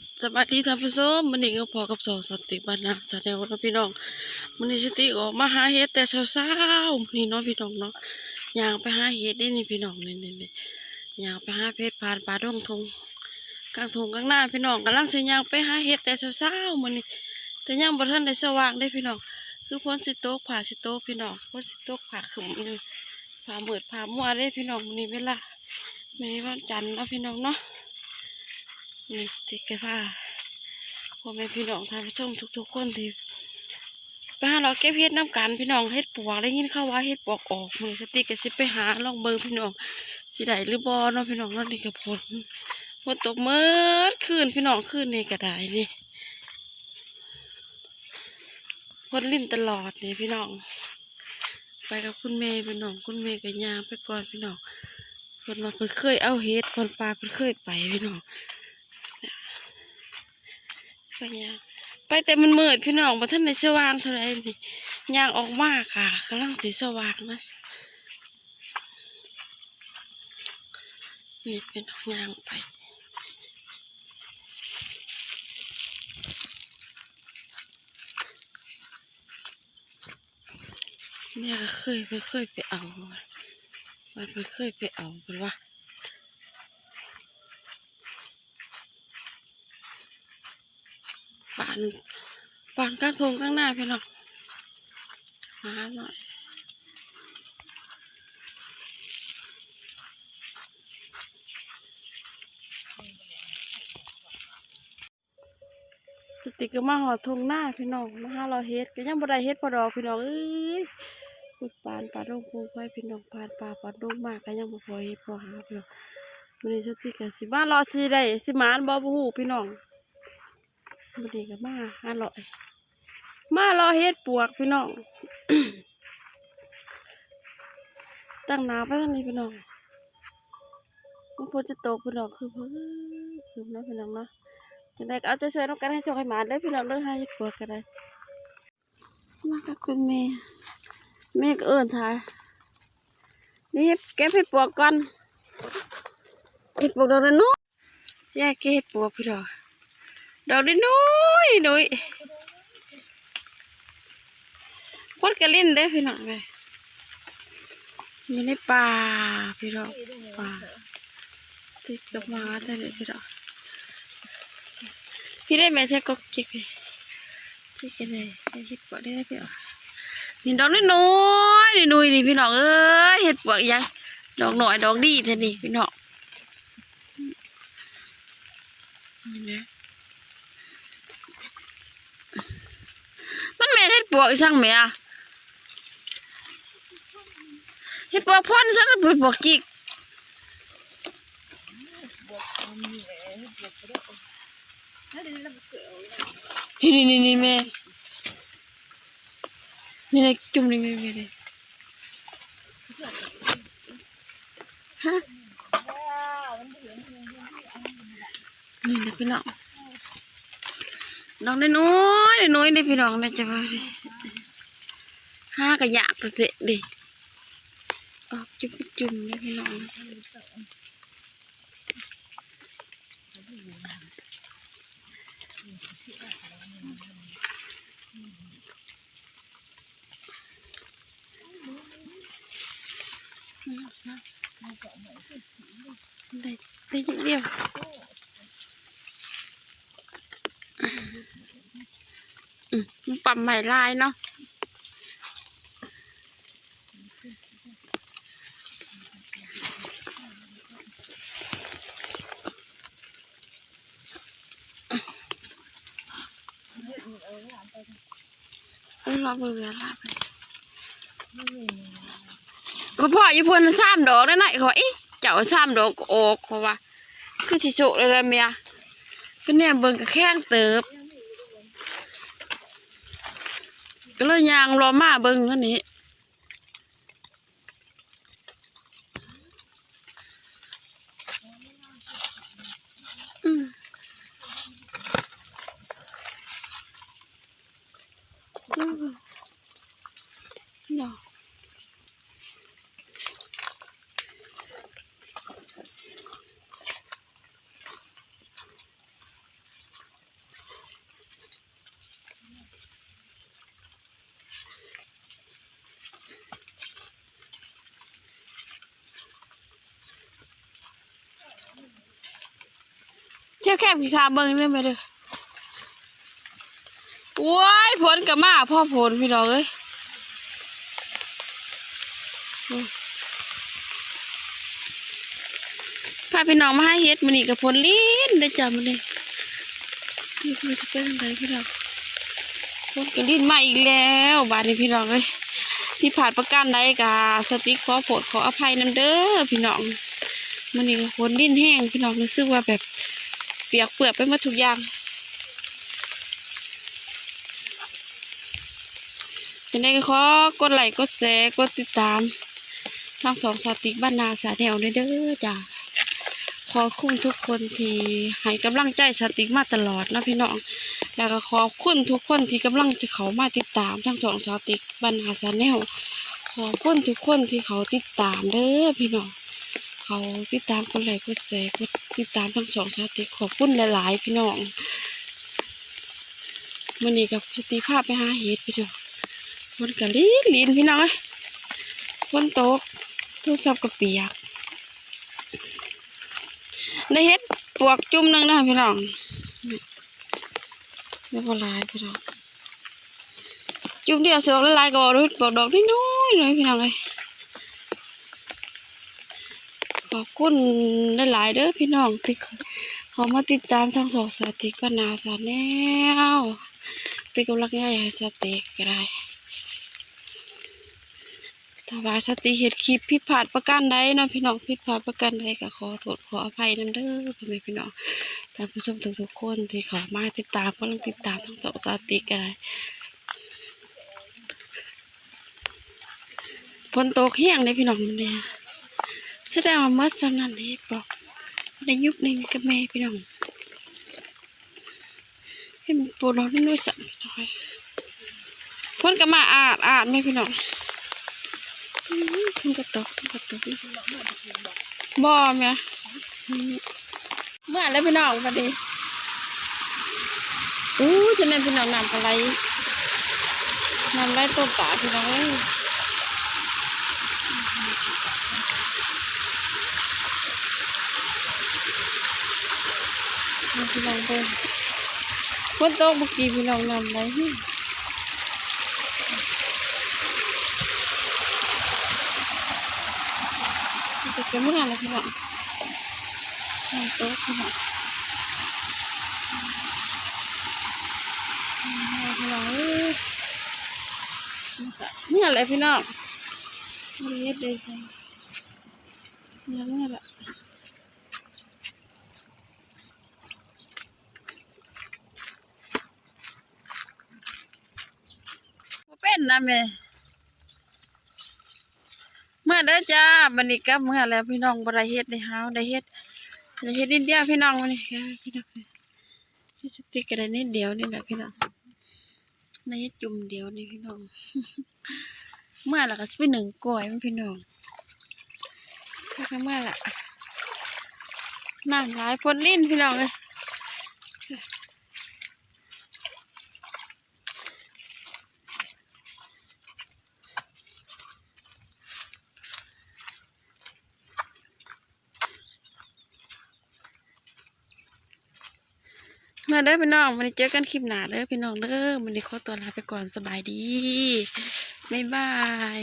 สวัสดีท่านผู้ชมมันนี่ก็พอกับสองสติบ้านนาแสดงว่าพี่น้องมันนี่สติออมาหาเห็ดแต่เช้าๆมื้อนี่เนาะพี่น้องเนาะยางไปหาเห็ดได้นี่พี่น้องนี่นี่นี่ยางไปหาเพชรผ่านป่าดงทงกลางทงกลางหน้าพี่น้องกำลังเสิย่างไปหาเห็ดแต่เช้าๆมันนี่แต่ยังบ่ทันได้สว่างได้พี่น้องคือพ้นสิโต๊ะผ่าสิโต๊ะพี่น้องพ้นสิโต๊ะผ่าขึมอยู่ผ่าเบิดผ่ามัวได้พี่น้องมันนี่เวลาไม่วันจันทร์นะพี่น้องเนาะ นี่ติดกันว่าพ่อแม่พี่น้องท่านผู้ชมทุกๆคนที่ไปหาเราเก็บเฮ็ดน้ำกันพี่น้องเฮ็ดปวกได้ยินเข้าวว่าเฮ็ดปวกออกมือสติก็สิไปหาลองเบิ่งพี่น้องสิได้หรือบ่เนาะพี่น้องเนาะนี่ก็ผลฝนตกเมื่อคืนพี่น้องคืนนี่ก็ได้นี่ฝนลิ่นตลอดนี่พี่น้อง ไปกับคุณแม่พี่น้องคุณแม่ก็ย่างไปก่อนพี่น้องเพิ่นว่าเพิ่นเคยเอาเฮ็ดคนปลาเพิ่นเคยไปพี่น้อง ไปยางไปแต่มันมืดพี่น้องบ่ท่านในสว่างเท่าไรนี่ยางออกมากค่ะกำลังสีสว่างนะนี่เป็นยางไปแม่ก็เคยไปเคยไปเอามันไปเคยไปเอาเป็นว่า ปานปานกระทงข้างหน้าพี่น้องหาหน่อยสติก็มาหอทงหน้าพี่น้องมาหาเราเฮ็ดก็ยังบ่ได้เฮ็ดพอดอกพี่น้องเอ้ยพูดปานปลาดงปูไว้พี่น้องปานปลาปลาดงมากก็ยังบ่พอเฮ็ดพอหาพี่น้องมื้อนี้สติก็สิมารอสิได้สิหมานบ่บ่ฮู้พี่น้อง บดีก็มาอร่อยมารอเฮ็ดปวกพี่น้อง ตั้งหนาไปทางนี้พี่น้องมันควรจะตกพี่น้องคือเพิ่งคือนะพี่น้องเนาะจังไดก็เอาใจช่วยน้องกันให้โชคให้หมาได้พี่น้องเด้อให้เฮ็ดปวกกันได้มากับคุณแม่แม่ก็เอิ้นทายนี่เก็บเฮ็ดปวกก่อนเฮ็ดปวกดอกนั้นเนาะแยกเก็บเฮ็ดปวกพี่น้อง ดอกน้อยน้อยพดกระลิ่นได้อพี่น้องเลยอยู่ในป่าพี่น้องป่าติดกับหมาแต่เด็กพี่น้องพี่ได้แม่แท้ก็เก็บพี่ที่กันเลยได้เห็ดปวกได้พี่น้องนี่ดอกน้อยน้อยนี่นุยนี่พี่น้องเอ้ยเห็ดปวกอีหยังดอกหน่อยดอกดีแท้นี่พี่น้องนี่นะ ม่เฮ็ดปวกอีสั่งแม่อะเฮ็ดปวกพ่นสั่งเฮ็ดปวกจิกนี่นี่นี่นี่แม่นี่นะจุ่มนี่นี่นี่นี่ฮะนี่นะพี่น้อง ดอกน้อยๆน้อยๆนี่พี่น้องนะจ๊ะว่าดิห้ากระยากกระเสะดิออกจุ่มจุ่มเลยพี่น้องได้ได้ยังเดียว อืมมัน ปั๊มใหม่ลายเนาะเออรอเบื่อลาไปก็พ่ออยู่เพิ่นสามดอกได้ไหนขออีเจ้าสามดอกก็ออกเขาว่า คือสิโชเลยละเมียก็เนี่ยเบิ่งก็แข้งเติบ ก็เลยยางรอมาเบิ้งท่นนี้อืม อืมเนาะค่แคบขี้ขาเบิ่งเลยไหมเด้อโว้ยผลกับมาพ่อผลพี่น้องเอ้ยพาพี่น้องมาให้เฮ็ดมันนี่กับผลลิ้นได้จ้ะมันนี่นี่คือจะเป็นอะไรพี่น้องผลกับลิ้นมาอีกแล้วบาดนี้พี่น้องเอ้ยที่ผ่านประกันใดกาสติกขอโปรดขออภัยนำเด้อพี่น้องมันนี่กับผลลิ้นแห้งพี่น้องรู้สึกว่าแบบ เปียกเปื้อนไปหมดทุกอย่างจะได้ก็ขอกดไลค์กดแชร์กดติดตามทั้งสองสาติกบ้านนาสาแนวเด้อจ้ะขอคุณทุกคนที่ให้กำลังใจสาติกมาตลอดนะพี่น้อง แล้วก็ขอบคุณทุกคนที่กำลังจะเขามาติดตามทั้งสองสาติกบ้านนาสาแนวขอบคุณทุกคนที่เขาติดตามเด้อพี่น้อง เขาติดตามกดไลค์กดแชร์กดติดตามทั้งสองชาติขอบคุณหลายๆพี่น้องมันนี้กับสติภาพไปหาเห็ดพี่น้องมันกะลีนลีนพี่น้องเอ้ฝนตกโทรศัพท์กับเปียกได้เห็ดปวกจุ่มหนึงนะพี่น้องนี่ได้ปลายพี่น้องจุ่มเดียวเสือกละลายก็บอกด้วยบอกดอกน้อยๆเลยพี่น้องเอ้ย ขอบคุณหลายๆเด้อพี่น้องที่เขามาติดตามทั้งสองสาติกปนาสาแนวเป็นกำลังใจให้สติกก็ได้ถ้าว่าสติเห็ดคลิปผิดพลาดประการใดนะพี่น้องผิดพลาดประการใดก็ขอโทษขออภัยนำเด้อพ่อแม่พี่น้องท่านผู้ชมทุกๆคนที่เขามาติดตามกำลังติดตามทั้งสองสาติกก็ได้ฝนตกแห้งเลยพี่น้องเนี่ย แสดงว่ามัดสำนันเฮ็ดบอกในยุคนี้กับแม่พี่น้องให้มันปวดร้อนดหน่อยสั่นหน่อยพ่นก็มาอาดอาดไหมพี่น้องอื้อหือพ่นก็ตกพ่นก็ตกบ่แม่อืมเมื่อแล้วพี่น้องพอดีอู้จะนั่นพี่น้องนำอะไรนำไรต้นตาพี่น้องเอ้ย เอา พี่น้องเดินฝนตกเมื่อกี้พี่น้องนำไรจะเก็บเมื่อไรพี่น้องฝนตกพี่น้องพี่น้องเอ้ยเมื่อไรพี่น้องเรียบเลยสิเมื่อเมื่อไร บ่เป็ นนะแม่เมื่อเด้อจ้าบันนี้กลับเมื่อแล้วพี่น้องบ่ได้เฮ็ดได้หาวได้เฮ็ดได้เฮ็ดนิดเดียวพี่น้องวันนี้ค่ะพี่น้องนี่สติกก็ได้นิดเดียวนี่แหละพี่น้องได้เฮ็ดจุ่มเดียวนี่พี่น้อง เมื่อแล้วก็สิไปหนึ่งก้อยมันพี่น้องค่ะเมื่อละน้ำหลายพ่นลิ้นพี่น้องเอ้ย เด้อพี่น้องมันนี้เจอกันคลิปหน้าเด้อพี่น้องเด้อมันนี้ขอตัวลาไปก่อนสบายดีบ๊ายบาย